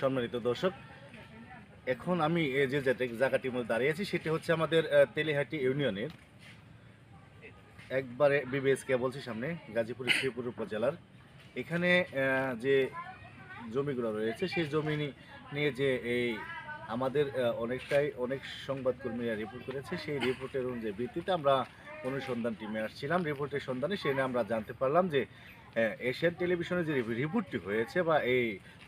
সম্মানিত দর্শক, এখন আমি যে জায়গা- জায়গাটির মধ্যে দাঁড়িয়ে আছি, সেটি হচ্ছে আমাদের তেলিহাটি ইউনিয়নের একবারে বিবিএসকে বলছি সামনে, গাজীপুর শ্রীপুর উপজেলার। এখানে যে জমিগুলো রয়েছে, সেই জমি নিয়ে যে এই আমাদের অনেকটাই, অনেক সংবাদকর্মীরা রিপোর্ট করেছে, সেই রিপোর্টের অনুযায়ী ভিত্তিতে আমরা অনুসন্ধান টিমে আসছিলাম। রিপোর্টের সন্ধানে সেখানে আমরা জানতে পারলাম যে এশিয়ান টেলিভিশনে যে রিপোর্টটি হয়েছে বা এই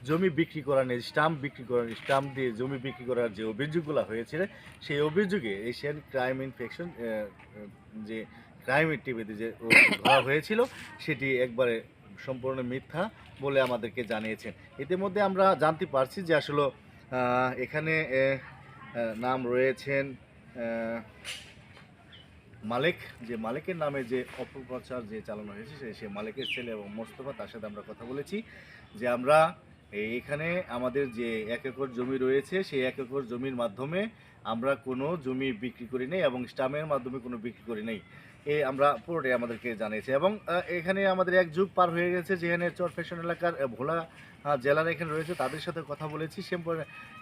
জমি বিক্রি করা নিয়ে স্টাম্প বিক্রি করার স্টাম্প দিয়ে জমি বিক্রি করার যে অভিযোগগুলো হয়েছিল, সেই অভিযোগে এশিয়ান ক্রাইম ইনফেকশন যে ক্রাইম টিভিতে যে ধরা হয়েছিল, সেটি একবারে সম্পূর্ণ মিথ্যা বলে আমাদেরকে জানিয়েছেন। ইতিমধ্যে আমরা জানতে পারছি যে আসলে এখানে নাম রয়েছেন মালিক, যে মালিকের নামে যে অপপ্রচার যে চালানো হয়েছে, সে সে মালিকের ছেলে এবং মোস্তফা, তার সাথে আমরা কথা বলেছি যে আমরা এখানে আমাদের যে এক একর জমি রয়েছে, সেই এক একর জমির মাধ্যমে আমরা কোনো জমি বিক্রি করি নেই এবং স্টামের মাধ্যমে কোনো বিক্রি করি নাই। এ আমরা পুরোটাই আমাদেরকে জানিয়েছি। এবং এখানে আমাদের এক যুগ পার হয়ে গেছে, যেখানে চর ফ্যাশন এলাকার ভোলা জেলার এখানে রয়েছে। তাদের সাথে কথা বলেছি। সে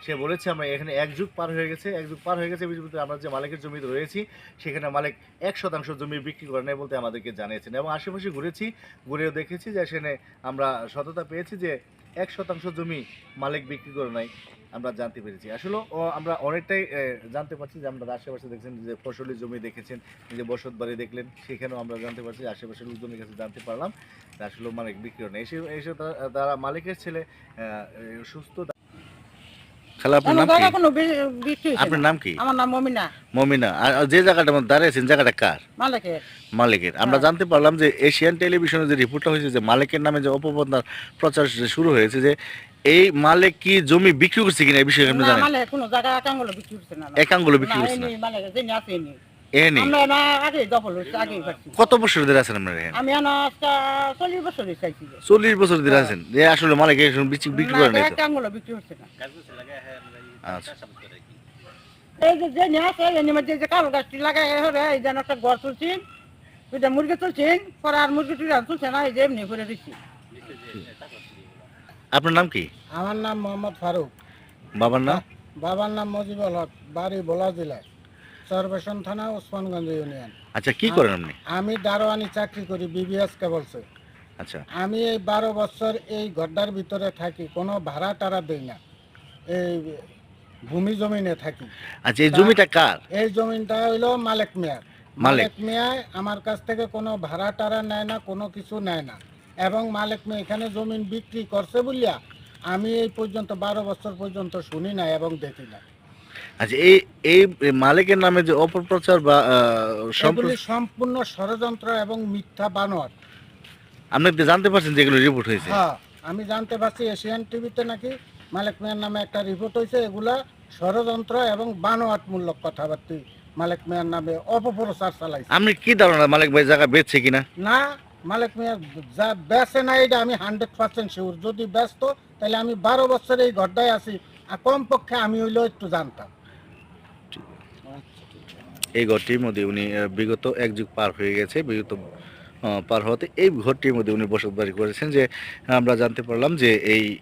সে বলেছে, আমরা এখানে এক যুগ পার হয়ে গেছে। এক যুগ পার হয়ে গেছে বিশেষ আমরা যে মালিকের জমিতে রয়েছি, সেখানে মালিক এক শতাংশ জমি বিক্রি করে নেয় বলতে আমাদেরকে জানিয়েছেন। এবং আশেপাশে ঘুরেছি, ঘুরেও দেখেছি যে সেখানে আমরা সততা পেয়েছি যে এক শতাংশ জমি মালিক বিক্রি করে নাই, আমরা জানতে পেরেছি। আসলে আমরা অনেকটাই জানতে পারছি যে আমরা আশেপাশে দেখছেন যে ফসলি জমি দেখেছেন যে বসত বাড়ি দেখলেন, সেখানেও আমরা জানতে পারছি আশেপাশের লোকজনের কাছে জানতে পারলাম আসলে মালিক বিক্রি করে নাই। এসে এসে তারা- মালিকের ছেলে সুস্থ খালা আপনার নাম কি? কোনো বি- আপনার নাম কি? আমার নাম মমিনা। মমিনা। আর যে জায়গাটা দাঁড়িয়েছেন জায়গাটা কার? মালিকের। মালিকের। আমরা হ্যাঁ। জানতে পারলাম যে এশিয়ান টেলিভিশনে যে রিপোর্টটা হয়েছে যে মালিকের নামে যে অপপ্রচার প্রচার শুরু হয়েছে যে এই মালিক কি জমি বিক্রি করছে কিনা এই বিষয়ে আপনি জানেন? মালিক কোনো জায়গা একাঙ্গুলো বিক্রি করছে না একাঙ্গুলো বিক্রি করছে না। মালিক আছে এনি। আমরা না আগে দখল হচ্ছে আগেই পাচ্ছি কত বছর ধরে আছেন আপনার আমি আজকে চল্লিশ চাইছি। চল্লিশ বছর ধরে আছেন? যে আসলে মালিক এখন বিক্রি- বিক্রি করে নাই তো? একাঙ্গুলো বিক্রি হচ্ছে না। আচ্ছা। এই যে মধ্যে যে কালো গাছটি লাগাই এই যেন একটা ঘর তুলছেন দুইটা মুরগি তুলছেন পরে আর মুরগি তুলছে না এই যে এমনি করে দিচ্ছি। আপনার নাম কি? আমার নাম মোহাম্মদ ফারুক। বাবার নাম? বাবার নাম মজিবুল হক বাড়ি বোলা জেলায় চরবেশন থানা ওসমানগঞ্জ ইউনিয়ন। আচ্ছা কি করেন আপনি? আমি দারোয়ানি চাকরি করি বিবিএস কেবলসে আচ্ছা। আমি এই বারো বছর এই গড্ডার ভিতরে থাকি কোনো ভাড়া টাড়া দেই না। এই ভূমি জমিনে থাকি। আচ্ছা এই জমিটা কার? এই জমিনটা হইল মালিক মেয়ার মালিক। মেয়ায় আমার কাছ থেকে কোনো ভাড়া টাড়া নেয় না কোনো কিছু নেয় না। এবং মালিক মেয়ে এখানে জমিন বিক্রি করছে বলিয়া আমি এই পর্যন্ত বারো বছর পর্যন্ত শুনি না এবং দেখি না আচ্ছা এই এই মালিকের নামে যে অপপ্রচার বা সম্পূর্ণ ষড়যন্ত্র এবং মিথ্যা বানোয়ার। আপনি জানতে পারছেন যে এগুলো রিপোর্ট হয়েছে। হ্যাঁ আমি জানতে পারছি এশিয়ান টিভিতে নাকি মালিক মিয়ার নামে একটা রিপোর্ট হয়েছে এগুলা ষড়যন্ত্র এবং বানোয়াটমূলক কথাবার্তা মালিক মিয়ার নামে অপপ্রচার চালাইছে। আপনি কি ধারণা মালিক ভাই জায়গা বেচছে কিনা? না মালিক মিয়া যা বেচে না এটা আমি হান্ড্রেড পার্সেন্ট শিওর যদি ব্যস্ত তাহলে আমি বারো বছর এই ঘরটায় আছি আর কমপক্ষে আমি হইলেও একটু জানতাম। এই ঘরটির মধ্যে উনি বিগত এক যুগ পার হয়ে গেছে বিগত পার হওয়াতে এই ঘরটির মধ্যে উনি বসত বাড়ি করেছেন যে আমরা জানতে পারলাম যে এই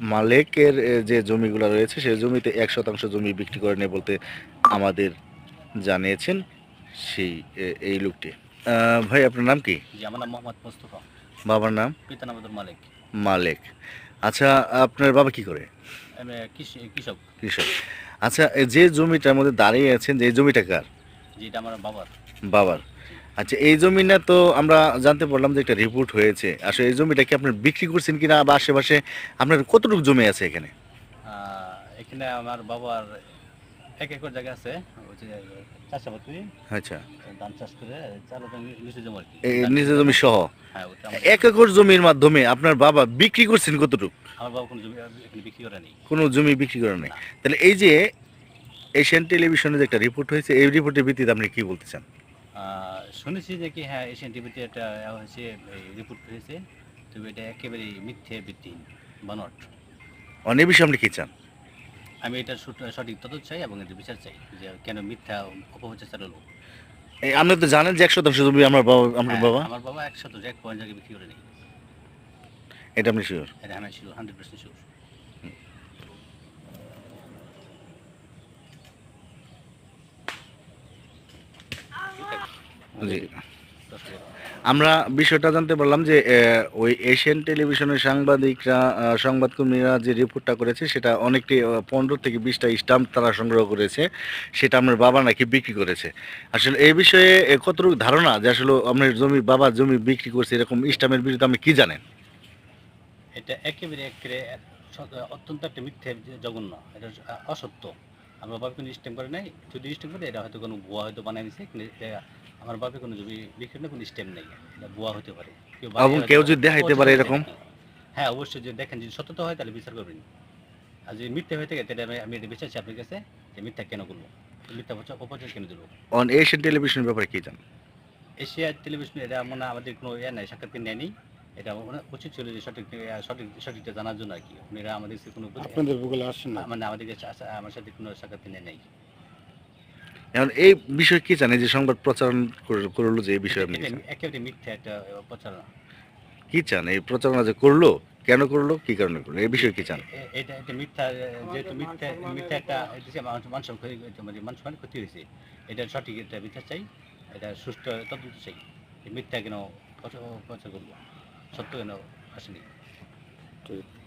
মালিকের যে জমিগুলো রয়েছে সেই জমিতে এক শতাংশ জমি বিক্রি করে নেই বলতে আমাদের জানিয়েছেন সেই এই লোকটি। ভাই আপনার নাম কি? আমার নাম মোহাম্মদ মোস্তফা। বাবার নাম? পিতা নাম মালিক। মালিক। আচ্ছা আপনার বাবা কি করে? কৃষি- কৃষক। কৃষক। আচ্ছা যে জমিটার মধ্যে দাঁড়িয়ে আছেন যে জমিটা কার? যেটা আমার বাবার। বাবার। আচ্ছা এই জমিটা তো আমরা জানতে পারলাম যে একটা রিপোর্ট হয়েছে। আসলে এই জমিটা কি আপনার বিক্রি করছেন কিনা বা আশেপাশে আপনার কতটুকু জমি আছে এখানে? এখানে আমার বাবার এক একর জায়গা আছে চাষাবাদ। করি আচ্ছা। ধান চাষ করে চাল নিচে জমি এই জমি সহ? হ্যাঁ এক একর জমির মাধ্যমে আপনার বাবা বিক্রি করছেন কতটুকু? আমার বাবা কোনো জমি বিক্রি করে নেই। কোনো জমি বিক্রি করে নাই। তাহলে এই যে এশিয়ান টেলিভিশনে যে একটা রিপোর্ট হয়েছে এই রিপোর্টের ভিত্তিতে আপনি কি বলতে চান? শুনেছি যে কি হ্যাঁ এশিয়ান টিভিতে একটা হয়েছে রিপোর্ট হয়েছে। তবে এটা একেবারে মিথ্যে ভিত্তিহীন বানট অনেক বিষয়ে আপনি কি চান? আমি এটা সঠিক তথ্য চাই এবং এটা বিচার চাই যে কেন মিথ্যা অপপ্রচার চালালো এই আপনি তো জানেন যে এক শতাংশ জমি আমার বাবা আমার হ্যাঁ, বাবা। আমার বাবা একশত এক পয়েন্ট জায়গায় বিক্রি করে নেই। এটা আপনি শিওর এটা আমি ছিল হান্ড্রেড পার্সেন্ট শিওর আমরা বিষয়টা জানতে পারলাম যে ওই এশিয়ান টেলিভিশনের সাংবাদিকরা সংবাদকর্মীরা যে রিপোর্টটা করেছে, সেটা অনেকটি পনেরো থেকে বিশটা স্টাম্প তারা সংগ্রহ করেছে, সেটা আমার বাবা নাকি বিক্রি করেছে। আসলে এই বিষয়ে কতটুকু ধারণা যে আসলে আমার জমি, বাবা জমি বিক্রি করছে এরকম স্টাম্পের বিরুদ্ধে আপনি কি জানেন? এটা একেবারে স- অত্যন্ত একটা মিথ্যে জঘন্য, এটা অসত্য। আমার বাবা কোনো স্টেম করে নাই যদি স্ট্যাম্প করে, এটা হয়তো কোনো ভুয়া হয়তো কিন্তু এটা আমার বাবা কোনো জমি বিক্রি না কোনো স্টেম নেই। এটা ভুয়া হতে পারে। এবং কেউ যদি দেখাইতে পারে এরকম? হ্যাঁ অবশ্যই যদি দেখেন যদি সত্যতা হয় তাহলে বিচার করবেন। আর যদি মিথ্যে হয়ে থাকে তাহলে আমি- এটা বিচারছি আপনার কাছে যে মিথ্যা কেন করব মিথ্যা অপচার কেন দেবো অন এশিয়ান টেলিভিশনের ব্যাপারে কি জানেন? এশিয়া টেলিভিশন এটা মনে আমাদের কোনো ইয়ে নাই সাক্ষাৎকার নেয়নি। এটা উচিত ছিল যে সঠিক সঠিক সঠিকটা জানার জন্য আর কি। এরা আমাদের কোনো আপনাদের ভূগোলে আসেন না। মানে আমাদের কাছে আসা- আমার সাথে কোনো সাক্ষাৎকার নেয় নাই। এখন এই বিষয়ে কি জানে যে সংবাদ প্রচারণ করে- করল যে এই বিষয়ে আপনি কি এটা চান? একেবারে মিথ্যা একটা প্রচারণা। কি চান? এই প্রচারণা যে করল কেন করল কি কারণে করল? এই বিষয়ে কি চান? এ- এটা এটা মিথ্যা যেহেতু মিথ্যা মিথ্যা একটা এটা মানুষ মানুষের ক্ষতি মানে মানুষ মানে ক্ষতি হয়েছে। এটা সঠিক একটা বিচার চাই এটা সুস্থ তদন্ত চাই। মিথ্যা কেন প্রচার প্রচার করব সত্য কেন আসেনি? ঠিক।